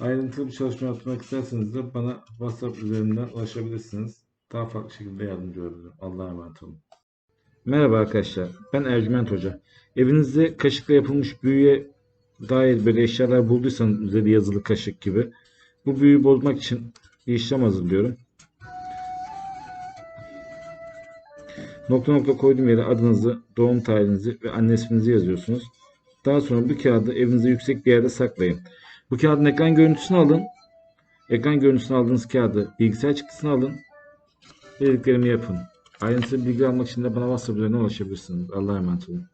Ayrıntılı bir çalışma yapmak isterseniz de bana WhatsApp üzerinden ulaşabilirsiniz. Daha farklı şekilde yardımcı olabilirim. Allah'a emanet olun. Merhaba arkadaşlar. Ben Ercüment Hoca. Evinizde kaşıkla yapılmış büyüye dair böyle eşyalar bulduysanız üzeri yazılı kaşık gibi bu büyüyü bozmak için bir işlem hazırlıyorum. Nokta nokta koyduğum yere adınızı, doğum tarihinizi ve anne isminizi yazıyorsunuz. Daha sonra bu kağıdı evinizde yüksek bir yerde saklayın. Bu kağıdın ekran görüntüsünü alın. Ekran görüntüsünü aldığınız kağıdı bilgisayar çıktısını alın. Dediklerimi yapın. Ayrıntılı bilgi almak için de bana WhatsApp üzerinden ulaşabilirsiniz. Allah'a emanet olun.